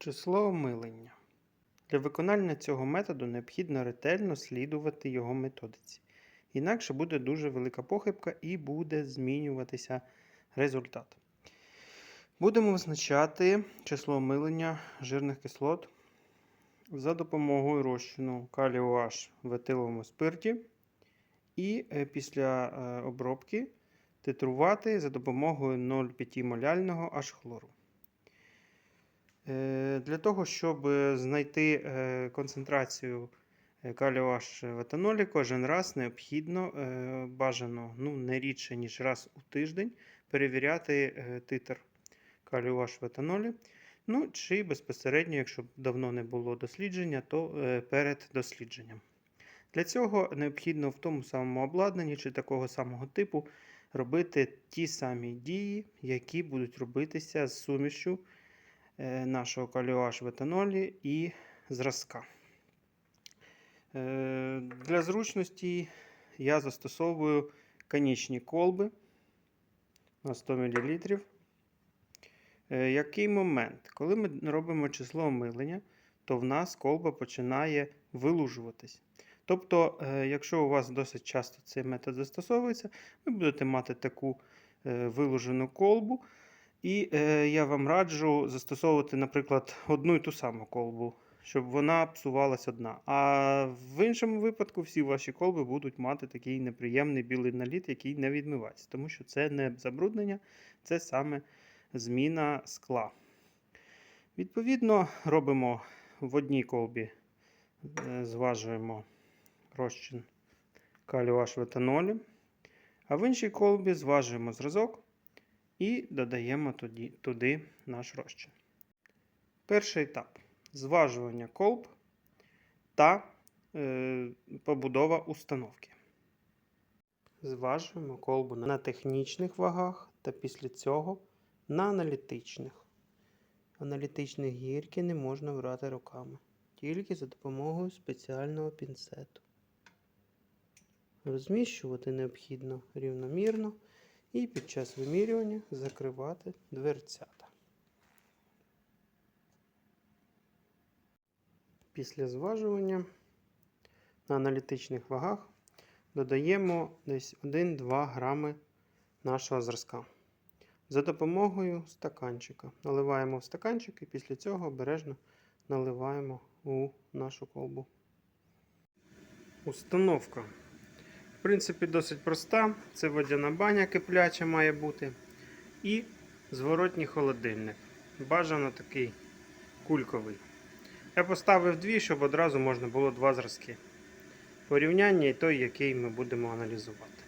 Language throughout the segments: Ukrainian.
Число омилення. Для виконання цього методу необхідно ретельно слідувати його методиці. Інакше буде дуже велика похибка і буде змінюватися результат. Будемо визначати число омилення жирних кислот за допомогою розчину калію H в етиловому спирті. І е, після е, обробки титрувати за допомогою 0,5 моляльного H-хлору. Е, Для того, щоб е, знайти е, концентрацію е, калію в етанолі, кожен раз необхідно е, бажано ну, не рідше, ніж раз у тиждень перевіряти е, титр калію в етанолі. Ну, чи безпосередньо, якщо давно не було дослідження, то е, перед дослідженням. Для цього необхідно в тому самому обладнанні чи такого самого типу робити ті самі дії, які будуть робитися з сумішю е, нашого каліоаш в етанолі і зразка. Е, Для зручності я застосовую конічні колби на 100 мл. Е, Який момент? Коли ми робимо число омилення, то в нас колба починає вилужуватись. Тобто, е, якщо у вас досить часто цей метод застосовується, ви будете мати таку е, вилужену колбу. І е, я вам раджу застосовувати, наприклад, одну і ту саму колбу, щоб вона псувалась одна. А в іншому випадку всі ваші колби будуть мати такий неприємний білий наліт, який не відмивається, тому що це не забруднення, це саме зміна скла. Відповідно, робимо в одній колбі, е, зважуємо розчин калію H в етанолі, а в іншій колбі зважуємо зразок і додаємо туди, туди наш розчин. Перший етап зважування колб та е, побудова установки. Зважуємо колбу на технічних вагах та після цього на аналітичних. Аналітичні гірки не можна брати руками, тільки за допомогою спеціального пінцету. Розміщувати необхідно рівномірно і під час вимірювання закривати дверцята. Після зважування на аналітичних вагах додаємо десь 1-2 грами нашого зразка. За допомогою стаканчика. Наливаємо в стаканчик і після цього обережно наливаємо у нашу колбу. Установка. В принципі, досить проста. Це водяна баня кипляча має бути. І зворотній холодильник. Бажано такий кульковий. Я поставив дві, щоб одразу можна було два зразки. Порівняння і той, який ми будемо аналізувати.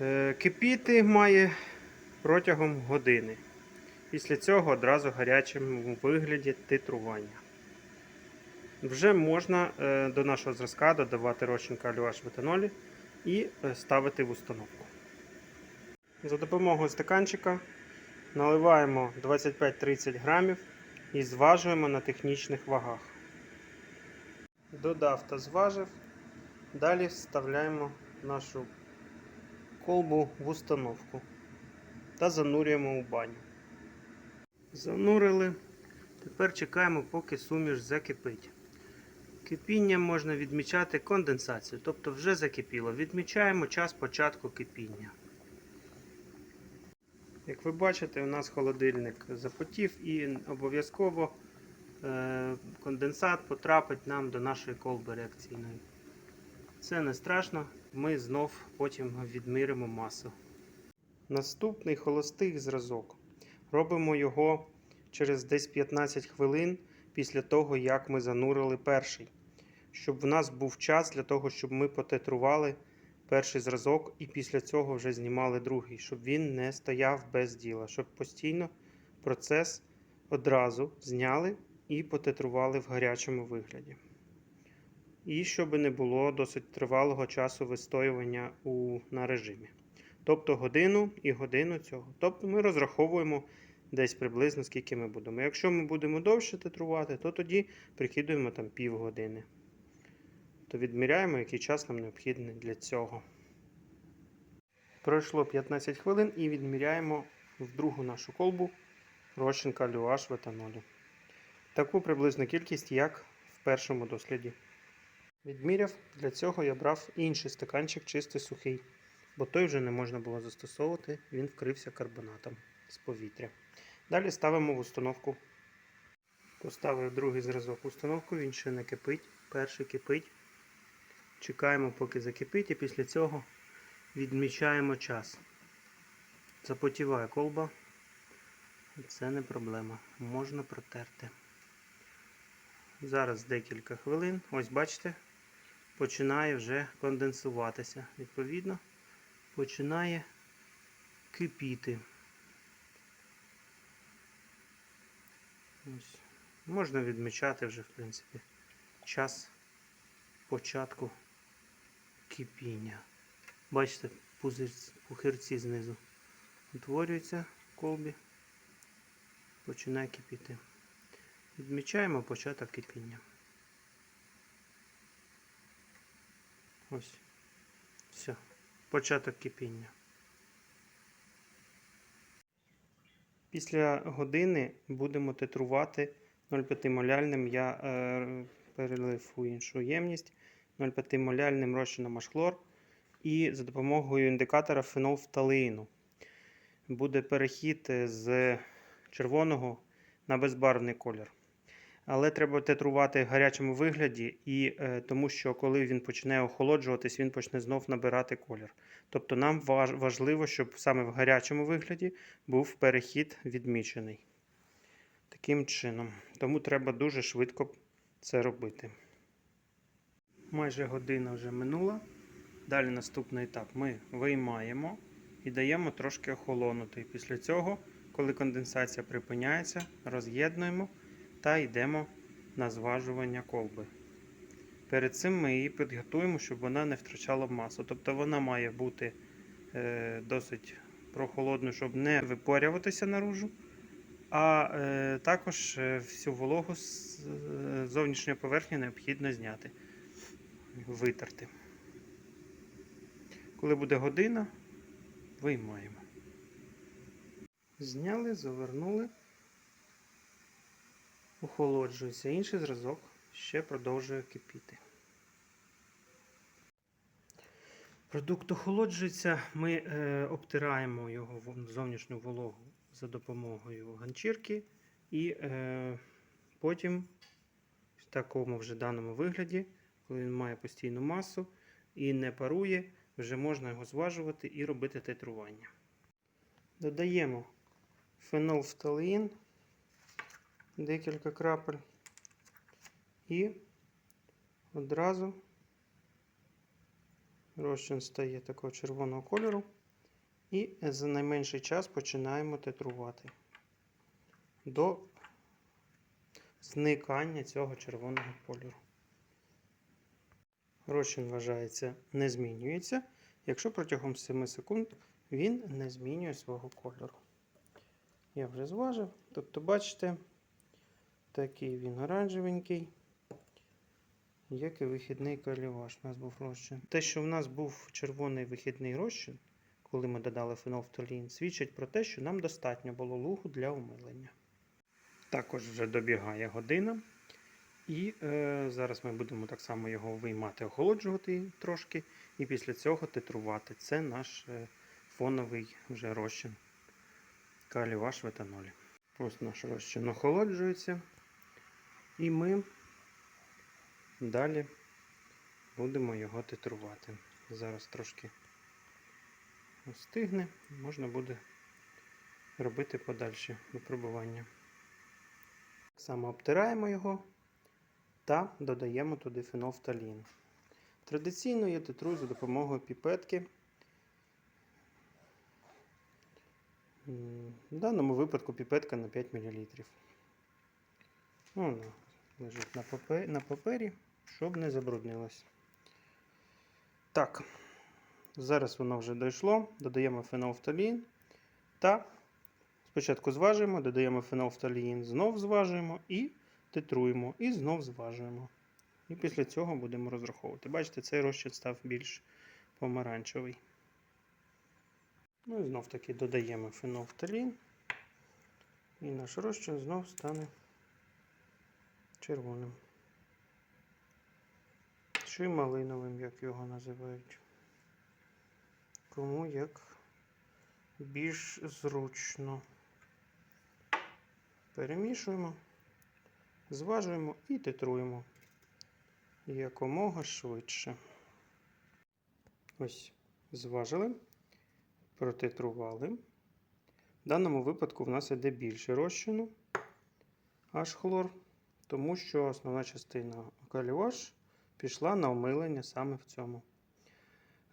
Е, Кипіти має протягом години. Після цього одразу гарячим вигляді титрування. Вже можна е, до нашого зразка додавати розчин H в і е, ставити в установку. За допомогою стаканчика наливаємо 25-30 грамів і зважуємо на технічних вагах. Додав та зважив. Далі вставляємо нашу колбу в установку та занурюємо у баню. Занурили. Тепер чекаємо, поки суміш закипить. Кипіння можна відмічати конденсацію, тобто вже закипіло. Відмічаємо час початку кипіння. Як ви бачите, у нас холодильник запотів і обов'язково е, конденсат потрапить нам до нашої колби реакційної. Це не страшно, ми знов потім відміримо масу. Наступний холостий зразок. Робимо його через десь 15 хвилин після того, як ми занурили перший. Щоб в нас був час для того, щоб ми потетрували перший зразок і після цього вже знімали другий, щоб він не стояв без діла, щоб постійно процес одразу зняли і потетрували в гарячому вигляді. І щоб не було досить тривалого часу вистоювання у, на режимі. Тобто годину і годину цього. Тобто ми розраховуємо десь приблизно скільки ми будемо. Якщо ми будемо довше титрувати, то тоді прикидуємо там півгодини. То відміряємо, який час нам необхідний для цього. Пройшло 15 хвилин і відміряємо в другу нашу колбу розчин калюаш в етанолі. Таку приблизну кількість, як в першому досліді. Відміряв, для цього я брав інший стаканчик чистий сухий, бо той вже не можна було застосовувати, він вкрився карбонатом з повітря. Далі ставимо в установку. Поставив другий зразок в установку, він ще не кипить. Перший кипить. Чекаємо, поки закипить, і після цього відмічаємо час. Запотіває колба. Це не проблема. Можна протерти. Зараз декілька хвилин. Ось бачите, починає вже конденсуватися. Відповідно, починає кипіти. Ось. Можна відмічати вже, в принципі, час початку кипіння. Бачите, пухирці знизу утворюються в колбі, починає кипіти. Відмічаємо початок кипіння. Ось. Все. Початок кипіння. Після години будемо титрувати 0,5 моляльним. Я е, перелив у іншу ємність 0,5 моляльним розчином ашхлор і за допомогою індикатора фенолфталеїну. Буде перехід з червоного на безбарвний колір. Але треба тетрувати в гарячому вигляді, і, е, тому що коли він почне охолоджуватись, він почне знов набирати колір. Тобто нам важ- важливо, щоб саме в гарячому вигляді був перехід відмічений. Таким чином. Тому треба дуже швидко це робити. Майже година вже минула. Далі наступний етап. Ми виймаємо і даємо трошки охолонути. Після цього, коли конденсація припиняється, роз'єднуємо та йдемо на зважування колби. Перед цим ми її підготуємо, щоб вона не втрачала масу. Тобто вона має бути е, досить прохолодною, щоб не випарюватися наружу. А е, також е, всю вологу з е, зовнішньої поверхні необхідно зняти, витерти. Коли буде година, виймаємо. Зняли, завернули, охолоджується. Інший зразок ще продовжує кипіти. Продукт охолоджується, ми е, обтираємо його зовнішню вологу за допомогою ганчірки і е, потім в такому вже даному вигляді, коли він має постійну масу і не парує, вже можна його зважувати і робити титрування. Додаємо фенолфталеїн, декілька крапель і одразу розчин стає такого червоного кольору. І за найменший час починаємо титрувати до зникання цього червоного кольору. Розчин вважається не змінюється, якщо протягом 7 секунд він не змінює свого кольору. Я вже зважив. Тобто, бачите, такий він оранжевенький, як і вихідний каліваш у нас був розчин. Те, що в нас був червоний вихідний розчин, коли ми додали фенолфталін, свідчить про те, що нам достатньо було лугу для умилення. Також вже добігає година. І е, зараз ми будемо так само його виймати, охолоджувати трошки, і після цього титрувати. Це наш е, фоновий вже розчин каліваш в етанолі. Ось наш розчин охолоджується. І ми далі будемо його титрувати. Зараз трошки остигне, можна буде робити подальші випробування. Так само обтираємо його та додаємо туди фенолфталін. Традиційно я титрую за допомогою піпетки. В даному випадку піпетка на 5 мл. Вона лежить на папері, на папері, щоб не забруднилось. Так, зараз воно вже дійшло. Додаємо фенолфталін та спочатку зважуємо, додаємо фенолфталін, знов зважуємо і титруємо, і знов зважуємо. І після цього будемо розраховувати. Бачите, цей розчин став більш помаранчевий. Ну і знов таки додаємо фенолфталін І наш розчин знов стане червоним. Чи малиновим, як його називають. Кому як більш зручно. Перемішуємо, зважуємо і титруємо якомога швидше. Ось, зважили, протитрували. В даному випадку в нас іде більше розчину аж хлор, тому що основна частина каліош пішла на омилення саме в цьому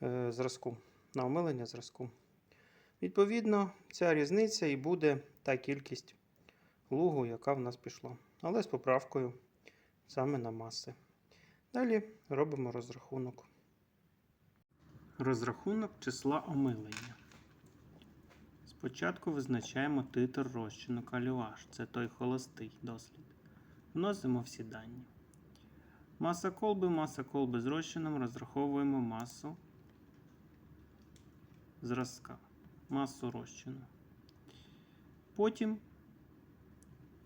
е, зразку. На омилення зразку. Відповідно, ця різниця і буде та кількість лугу, яка в нас пішла. Але з поправкою саме на маси. Далі робимо розрахунок. Розрахунок числа омилення. Спочатку визначаємо титр розчину калюаш. Це той холостий дослід. Вносимо всі дані. Маса колби, маса колби з розчином розраховуємо масу зразка, масу розчину. Потім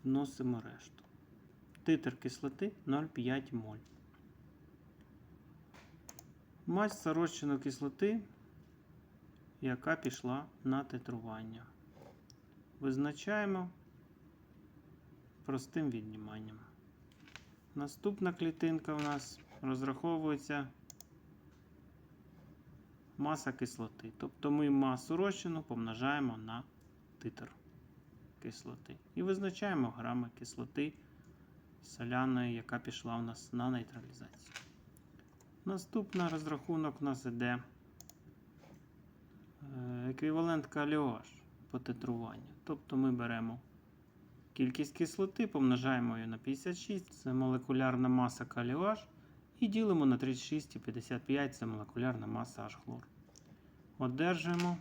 вносимо решту. Титр кислоти 0,5 моль. Маса розчину кислоти, яка пішла на титрування. Визначаємо простим відніманням. Наступна клітинка в нас розраховується маса кислоти. Тобто ми масу розчину помножаємо на титр кислоти. І визначаємо грами кислоти соляної, яка пішла у нас на нейтралізацію. Наступний розрахунок у нас іде е, еквівалент каліош по титруванню. Тобто ми беремо кількість кислоти, помножаємо її на 56, це молекулярна маса каліош, і ділимо на 36,55 це молекулярна маса H-хлор. Одержуємо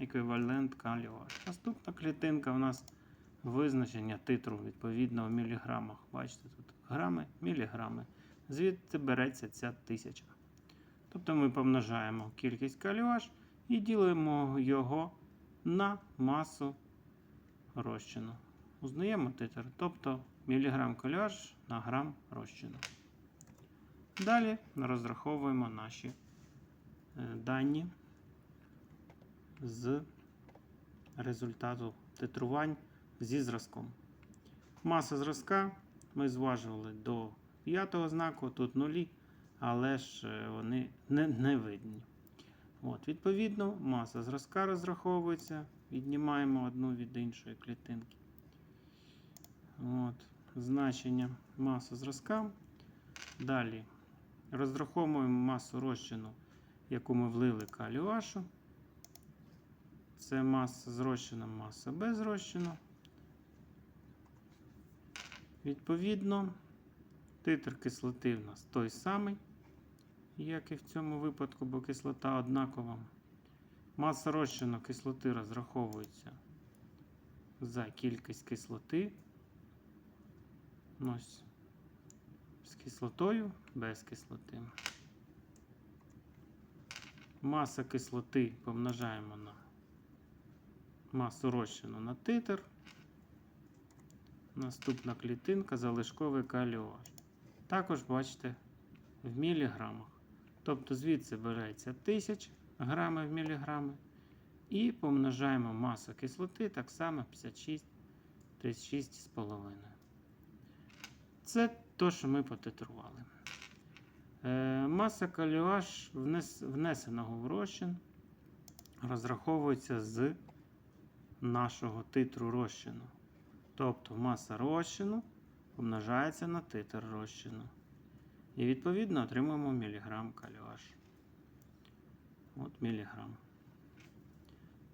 еквівалент каліош. Наступна клітинка у нас визначення титру відповідно в міліграмах. Бачите, тут грами, міліграми. Звідти береться ця тисяча. Тобто ми помножаємо кількість каліош і ділимо його на масу розчину. Узнаємо титр, тобто міліграм каліош на грам розчину. Далі розраховуємо наші е, дані з результату титрувань зі зразком. Маса зразка ми зважували до п'ятого знаку, тут нулі, але ж е, вони не, не видні. От, Відповідно, маса зразка розраховується, віднімаємо одну від іншої клітинки. От, Значення маса зразка. Далі розраховуємо масу розчину, яку ми влили каліашу. Це маса з маса без розчину. Відповідно, титр кислоти в нас той самий, як і в цьому випадку, бо кислота однакова. Маса розчину кислоти розраховується за кількість кислоти. Ось з кислотою без кислоти. Маса кислоти помножаємо на масу розчину на титр. Наступна клітинка залишковий каліош. Також бачите в міліграмах. Тобто звідси береться 1000 грами в міліграми. І помножаємо масу кислоти так само 56, 36,5. Це те, що ми потитрували. Е, маса каліош внес, внесеного в розчин розраховується з нашого титру розчину. Тобто маса розчину помножається на титр розчину. І відповідно отримуємо міліграм каліош. От міліграм.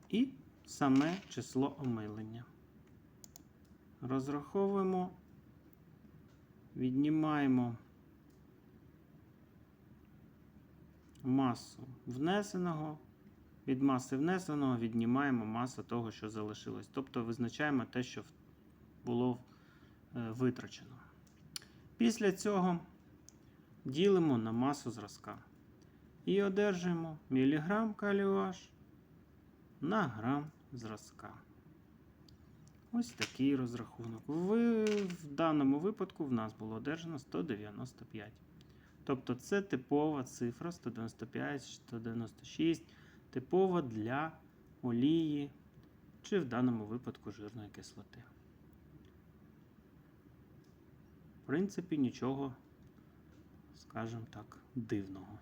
І саме число омилення. Розраховуємо, віднімаємо масу внесеного. Від маси внесеного віднімаємо масу того, що залишилось. Тобто визначаємо те, що було е, витрачено. Після цього ділимо на масу зразка. І одержуємо міліграм каліош на грам зразка. Ось такий розрахунок. В, в даному випадку в нас було одержано 195. Тобто це типова цифра 195, 196, типова для олії чи в даному випадку жирної кислоти. Принципі, нічого, скажімо так, дивного.